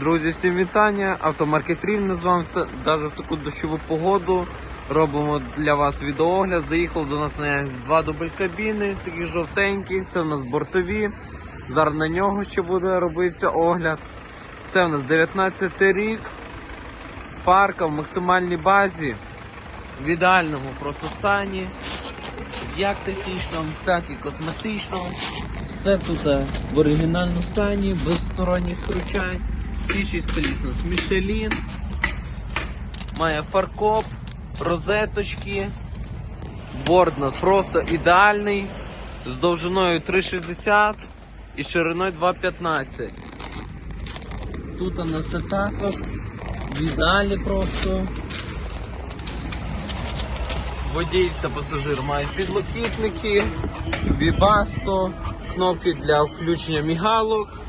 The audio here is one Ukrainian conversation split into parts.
Друзі, всім вітання! Автомаркет Рівне з вами навіть в таку дощову погоду. Робимо для вас відеоогляд. Заїхало до нас на два дубль кабіни, такі жовтенькі. Це в нас бортові. Зараз на нього ще буде робитися огляд. Це в нас 19 рік. Спарка в максимальній базі. В ідеальному просто стані. Як технічному, так і косметичному. Все тут е, в оригінальному стані, без сторонніх втручань. Всі шість коліс у нас Мішелін. Має фаркоп, розеточки. Борт у нас просто ідеальний. З довжиною 3,60 і шириною 2,15. Тут у нас все також. В ідеалі просто. Водій та пасажир мають підлокітники, вібасто, кнопки для включення мігалок.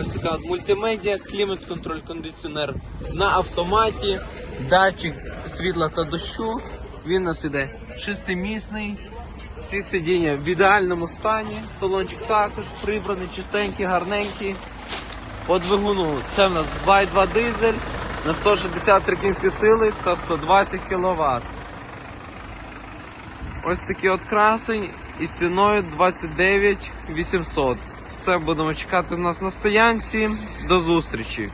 Ось така от мультимедіа, клімат контроль кондиціонер на автоматі, датчик світла та дощу. Він у нас іде шестимісний. Всі сидіння в ідеальному стані. Салончик також прибраний, чистенький, гарненький. По двигуну це в нас 2,2 дизель на 163 кінські сили та 120 кВт. Ось такий от красень із ціною 29 800. Все будемо чекати у нас на стоянці. До зустрічі!